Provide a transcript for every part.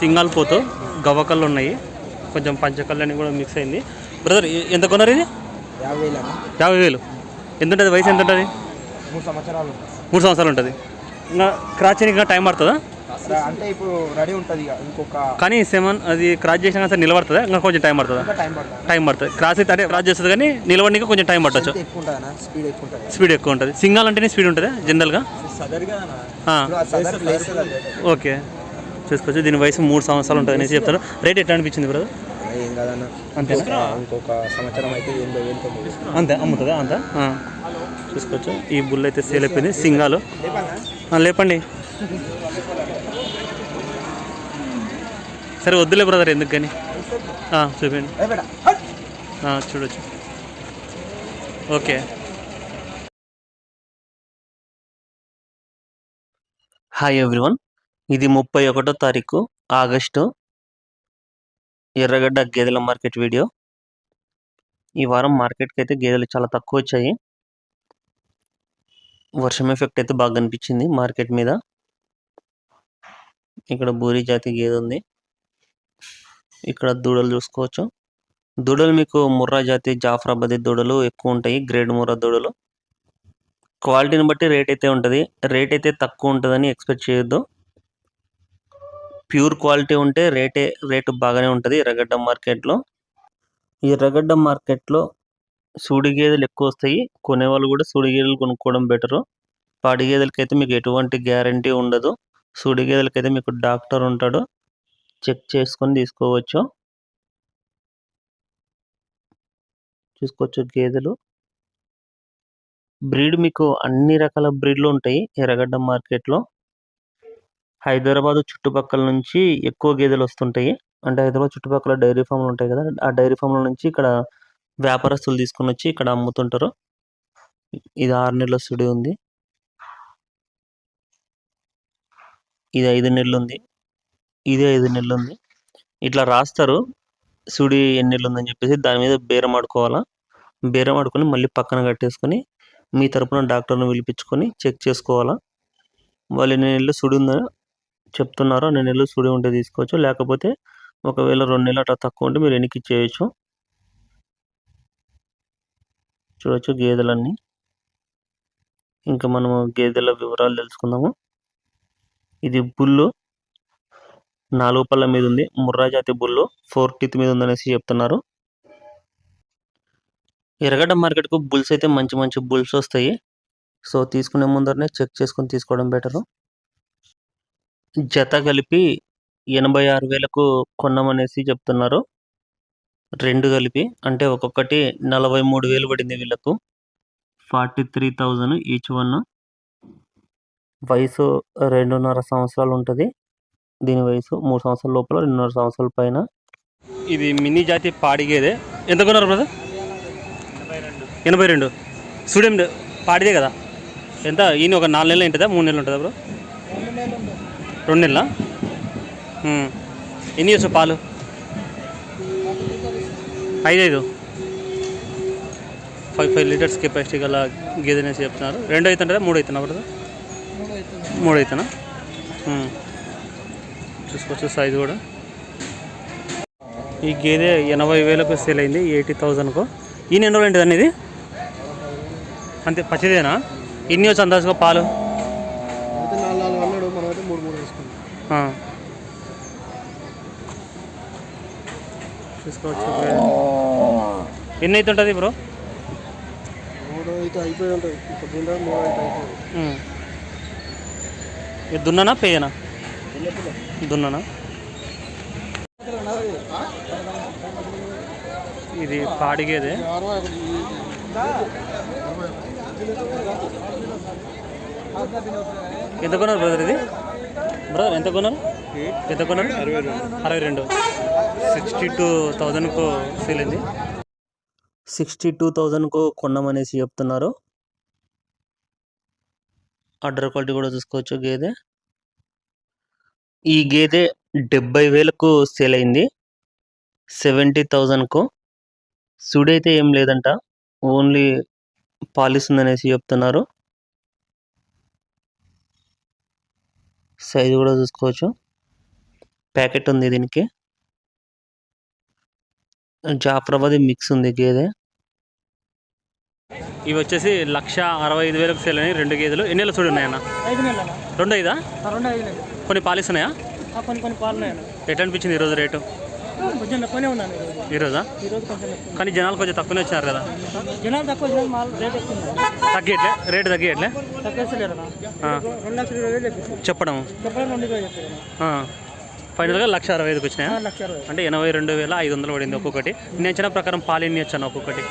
సింగాల్ పోతు గవ్వకళ్ళు ఉన్నాయి. కొంచెం పంచకళ్ళని కూడా మిక్స్ అయింది. బ్రదర్ ఎంత కొన్నారు ఇది? యాభై వేలు. ఎంత ఉంటుంది వయసు ఎంత ఉంటుంది మూడు సంవత్సరాలు మూడు సంవత్సరాలు ఉంటుంది. ఇంకా క్రాచ్ చేయడానికి ఇంకా టైం పడుతుందా? అంటే ఇప్పుడు రెడీ ఉంటుంది ఇక ఇంకొక కానీ సెవెన్ అది క్రాచ్ చేసినా సరే నిలబడుతుందా? ఇంకా కొంచెం టైం పడుతుందా? టైం పడుతుంది. క్రాస్ అయితే అంటే క్రాస్ చేస్తుంది కానీ నిలబడికి కొంచెం టైం పట్టచ్చు. స్పీడ్ ఎక్కువ ఉంటుంది. సింగాల్ అంటేనే స్పీడ్ ఉంటుంది జనరల్గా ఓకే చూసుకోవచ్చు. దీని వయసు మూడు సంవత్సరాలు ఉంటుంది అనేసి చెప్తారు. రేట్ ఎట్లా అనిపించింది బ్రదర్ ఏం కాదన్న? అంతేనా? ఇంకొక- ఇంకొక సంవత్సరం అయితే ఎనభై వేలు తొమ్మిది అంతే అమ్ముతుందా? అంత. చూసుకోవచ్చు. ఈ బుల్ అయితే సేల్ అయిపోయింది. సింగాలు. లేపండి. సరే వద్దులే బ్రదర్ ఎందుకు కానీ? ఆ, చూడొచ్చు. ఓకే. హాయ్ ఎవ్రీవన్ ఇది ముప్పై ఒకటో తారీఖు ఆగస్టు. ఎర్రగడ్డ గేదెల మార్కెట్ వీడియో. ఈ వారం మార్కెట్కి అయితే గేదెలు చాలా తక్కువ వచ్చాయి. వర్షం ఎఫెక్ట్ అయితే బాగా కనిపించింది మార్కెట్ మీద. ఇక్కడ బూరి జాతి గేదె ఉంది. ఇక్కడ దూడలు చూసుకోవచ్చు. దూడలు మీకు ముర్రా జాతి జాఫరాబాదీ దూడలు ఎక్కువ ఉంటాయి గ్రేడ్ ముర్రా దూడలు. క్వాలిటీని బట్టి రేట్ అయితే ఉంటుంది. రేట్ అయితే తక్కువ ఉంటుందని ఎక్స్పెక్ట్ చేయొద్దు. ప్యూర్ క్వాలిటీ ఉంటే రేటే రేటు బాగానే ఉంటుంది ఎర్రగడ్డ మార్కెట్లో. ఈ ఎర్రగడ్డ మార్కెట్లో సూడి గేదెలు ఎక్కువ వస్తాయి. కొనేవాళ్ళు కూడా సూడి గేదెలు కొనుక్కోవడం బెటరు. పాడి గేదెలకైతే మీకు ఎటువంటి గ్యారంటీ ఉండదు. సూడి గేదెలకైతే మీకు డాక్టర్ ఉంటాడు. చెక్ చేసుకొని తీసుకోవచ్చు. చూసుకోవచ్చు గేదెలు. బ్రీడ్ మీకు అన్ని రకాల బ్రీడ్లు ఉంటాయి ఎర్రగడ్డ మార్కెట్లో. హైదరాబాద్ చుట్టుపక్కల నుంచి ఎక్కువ గేదెలు వస్తుంటాయి. అంటే హైదరాబాద్ చుట్టుపక్కల డైరీ ఫామ్లు ఉంటాయి కదా ఆ డైరీ ఫామ్ల నుంచి ఇక్కడ వ్యాపారస్తులు తీసుకొని వచ్చి ఇక్కడ అమ్ముతుంటారు. ఇది ఆరు నెలల సుడి ఉంది. ఇది ఐదు నెలలు ఉంది. ఇది ఐదు నెలలు ఉంది. ఇట్లా రాస్తారు. సుడి ఎన్ని నెలలు ఉందని చెప్పేసి దాని మీద బేరం ఆడుకోవాలా? బేరం ఆడుకొని మళ్ళీ పక్కన కట్టేసుకొని మీ తరపున డాక్టర్ని పిలిపించుకొని చెక్ చేసుకోవాలా? వాళ్ళు ఎన్ని నెలలు సుడి ఉందని చెప్తున్నారో నేను నెలలు స్టూడియో ఉంటే తీసుకోవచ్చు. లేకపోతే ఒకవేళ రెండు నెలలు అట్లా తక్కువ ఉంటే మీరు వెనక్కి చేయొచ్చు. చూడొచ్చు గేదెలన్నీ. ఇంకా మనము గేదెల వివరాలు తెలుసుకుందాము. ఇది బుల్లు. నాలుగు పళ్ళ మీద ఉంది. ముర్రా జాతి బుల్లు. ఫోర్ టీత్ మీద ఉందనేసి చెప్తున్నారు. ఎర్రగడ్డ మార్కెట్కు బుల్స్ అయితే మంచి మంచి బుల్స్ వస్తాయి. సో తీసుకునే ముందరనే చెక్ చేసుకొని తీసుకోవడం బెటరు. జత కలిపి ఎనభై ఆరు వేలకు కొన్నామనేసి చెప్తున్నారు. రెండు కలిపి అంటే ఒక్కొక్కటి నలభై మూడు వేలు పడింది వీళ్ళకు. Forty three thousand each one. వయసు రెండున్నర సంవత్సరాలు ఉంటుంది. దీని వయసు మూడు సంవత్సరాల లోపల రెండున్నర సంవత్సరాల పైన. ఇది మినీ జాతి పాడిగేదే. ఎంత కొన్నారు బ్రదర్? ఎనభై రెండు. స్టూడియం పాడిదే కదా? ఎంత? ఈయన ఒక నాలుగు నెలలు ఉంటుందా? మూడు నెలలు ఉంటుందా బ్రో? రెండు నెలల? ఎన్ని ఇయర్స్ పాలు? ఐదు ఐదు ఫైవ్ ఫైవ్ లీటర్స్ కెపాసిటీ గల గేదెనేసి చెప్తున్నారు. రెండు అవుతుంటుందా మూడు అవుతున్నా బ్రదర్? మూడు అవుతున్నా చూసుకోవచ్చు సైజు కూడా. ఈ గేదె ఎనభై వేలకు సేల్ అయింది ఎయిటీ థౌజండ్కు. ఈయన ఎన్ని రోజులు ఉంటుంది ఇది అంతే పచ్చిదేనా? ఎన్ని వచ్చి అందాజుగా పాలు? చూసుకోవచ్చు. ఎన్ని అవుతుంటుంది బ్రో అయితే అయిపోయి ఉంటుంది. ఇది దున్ననా పేయనా? దున్ననా? ఇది పాడిగేదే. ఎంత కొన్నారు బ్రదర్ ఇది? బ్రదర్ ఎంత కొన్నారు? ఎంత కొన్నారు? అరవై రెండు. సిక్స్టీ టూ థౌజండ్కు సేల్ అయింది. సిక్స్టీ టూ థౌజండ్కు కొన్నామనేసి చెప్తున్నారు. ఆర్డర్ క్వాలిటీ కూడా చూసుకోవచ్చు గేదె. ఈ గేదె డెబ్బై వేలకు సేల్ అయింది. సెవెంటీ థౌజండ్కు సుడైతే ఏం లేదంట. ఓన్లీ పాలిస్ ఉందనేసి చెప్తున్నారు. సైజు కూడా చూసుకోవచ్చు. ప్యాకెట్ ఉంది దీనికి. జాఫ్రాబాద్ మిక్స్ ఉంది గేదె. ఇవి వచ్చేసి లక్ష అరవై ఐదు వేలకు సేల్ అని రెండు గేదెలు. ఎన్ని నెలలు చూడు ఉన్నాయన్న? ఐదు నెలల. రెండు ఐదా? కొన్ని పాలిస్తున్నాయా? ఆ కొన్ని కొన్ని పాలు ఉన్నాయన్న ఎట్లా అనిపించింది ఈరోజు రేటు? కొంచెం తక్కువనే ఉన్నాను ఈరోజు. కొంచెం కానీ జనాలు కొంచెం తక్కువనే వచ్చినారు కదా? జనాలు తక్కువ జనాలు మాల్ రేట్ ఎక్కువ తగ్గట్లే? రేటు తగ్గట్లే? తక్కువేసలేరు రెండు లక్షల ఇరవై వేలు చెప్పేసి చెప్పడం చెప్పడం రెండు వేలు చెప్పారు ఫైనల్గా లక్ష అరవై ఐదుకి వచ్చినాయా? అంటే ఎనభై రెండు వేల ఐదు వందలు పడింది ఒక్కొక్కటి. నేను ఇచ్చిన ప్రకారం పాలు ఎన్ని వచ్చాను ఒక్కొక్కటి.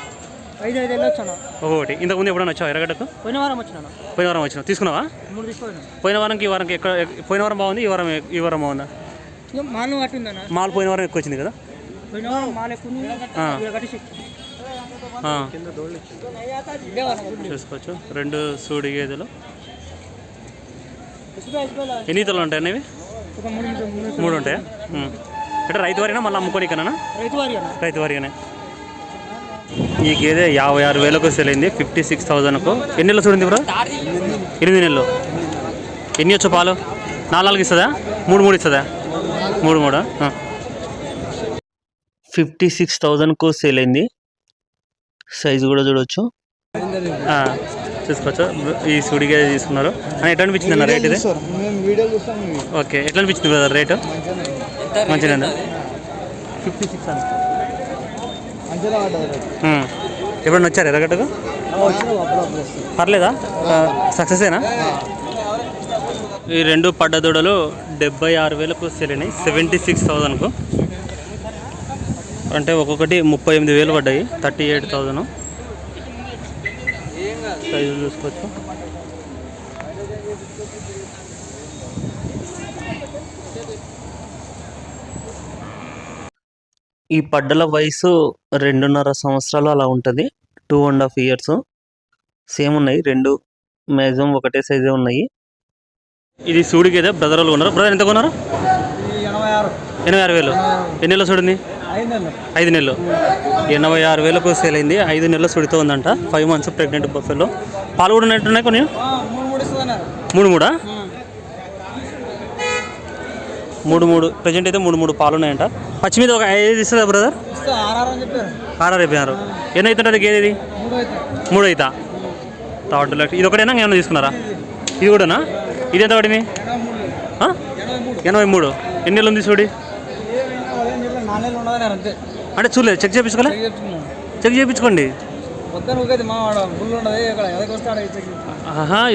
ఐదు ఐదు వచ్చాను ఒక్కొక్కటి. ఇంతకుముందు ఎప్పుడైనా వచ్చావు ఎరగడ్డకు పోయిన వారం వచ్చినాను పోయిన వారం వచ్చినావు? తీసుకున్నావా పోయిన వారంకి ఈ వారంకి ఎక్కడ పోయిన వారం బాగుంది ఈ వారం ఈ వారం బాగుందా? మాలు పోయిన వారం ఎక్కువ వచ్చింది కదా? చూసుకోవచ్చు. రెండు సూడి గేదెలు. ఎన్ని ఈతలు ఉంటాయి ఒక మూడు ఉంటాయా. అంటే రైతు వారినా మళ్ళీ అమ్ముకోనికనా రైతు వారిగానే ఈ గేదె యాభై ఆరు వేలకు సెల్ అయింది. ఫిఫ్టీ సిక్స్ థౌజండ్కు ఎన్ని నెలలు చూడింది బ్రో ఎనిమిది నెలలు. ఎన్ని వచ్చు పాలు? నాలుగు ఇస్తుందా? మూడు మూడు ఇస్తుందా? మూడు మూడా? ఫిఫ్టీ సిక్స్ థౌజండ్కు సేల్ అయింది. సైజు కూడా చూడవచ్చు ఆ, చూసుకోవచ్చు. ఈ సుడిగా తీసుకున్నారు. అని ఎట్లా అనిపించింది అన్న రేట్ ఇది? ఓకే ఎట్లా అనిపించింది బ్రదర్ రేటు? మంచిగా ఫిఫ్టీ సిక్స్. ఎప్పుడన్నా వచ్చారు ఎర్రగడ్డకు? పర్లేదా? సక్సెసేనా? ఈ రెండు పడ్డ దూడలు డెబ్బై ఆరు వేలకు సెలినాయి సెవెంటీ సిక్స్ థౌజండ్కు అంటే ఒక్కొక్కటి ముప్పై ఎనిమిది వేలు పడ్డాయి. థర్టీ ఎయిట్ థౌజండ్ సైజు చూసుకోవచ్చు. ఈ పడ్డల వయసు రెండున్నర సంవత్సరాలు అలా ఉంటుంది. Two and half years same ఉన్నాయి. రెండు మ్యాక్సిమం ఒకటే సైజే ఉన్నాయి. ఇది సూడి గేదె బ్రదర్ వాళ్ళు ఉన్నారు బ్రదర్ ఎంత కొన్నారు? ఎనభై ఆరు. వేలు. ఎన్ని నెలలు చూడింది ఐదు నెలలు. ఎనభై ఆరు వేలకు సేల్ అయింది. ఐదు నెలలు సుడితో ఉందంట. ఫైవ్ మంత్స్ ప్రెగ్నెంట్ బఫెలో పాలు కూడా ఉన్నట్టున్నాయి కొన్ని? మూడు మూడు మూడు మూడా? ప్రజెంట్ అయితే మూడు మూడు పాలు ఉన్నాయంట. పచ్చి మీద ఒక ఐదు ఇస్తుందా బ్రదర్? ఆర్ఆర్ అయిపోయినారు ఎన్ని అవుతుంటుంది గేదె ఇది మూడు అయితే మూడు అవుతా. థర్డ్ లక్ష ఇది ఒకటేనా? ఏమైనా తీసుకున్నారా? ఇది. కూడానా? ఇది ఎంత పడింది ఎనభై మూడు ఎన్ని నెలలు ఉంది చూడి అంటే చూడలేదు చెక్ చేయించుకోలే చెక్ చేయించుకోండి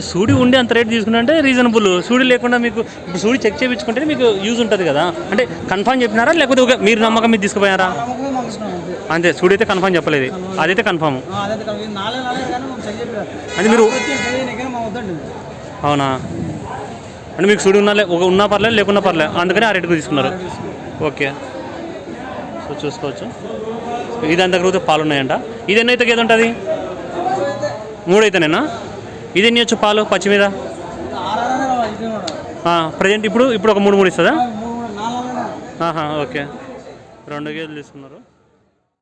సూడి ఉండి అంత రేట్ తీసుకున్నా అంటే రీజనబుల్ సూడి లేకుండా మీకు ఇప్పుడు సూడి చెక్ చేయించుకుంటే మీకు యూజ్ ఉంటుంది కదా అంటే కన్ఫర్మ్ చెప్పినారా లేకపోతే మీరు నమ్మకం మీరు తీసుకుపోయారా అంతే సూడి అయితే కన్ఫర్మ్ చెప్పలేదు అదైతే కన్ఫర్మ్ అది మీరు అవునా అంటే మీకు సూడి ఉన్నా ఒక ఉన్నా పర్లేదు లేకున్నా పర్లేదు అందుకని ఆ రేటుకు తీసుకున్నారు. ఓకే. సో చూసుకోవచ్చు. ఇది అంత కరుగుతే పాలు ఉన్నాయంట ఇది ఎన్ని అయితే గేదె ఉంటుంది? మూడు అయితేనేనా? ఇది ఎన్ని వచ్చు పాలు? పచ్చి మీద? ప్రజెంట్ ఇప్పుడు ఇప్పుడు ఒక మూడు మూడు ఇస్తుందా? ఓకే. రెండు గేదెలు తీసుకున్నారు.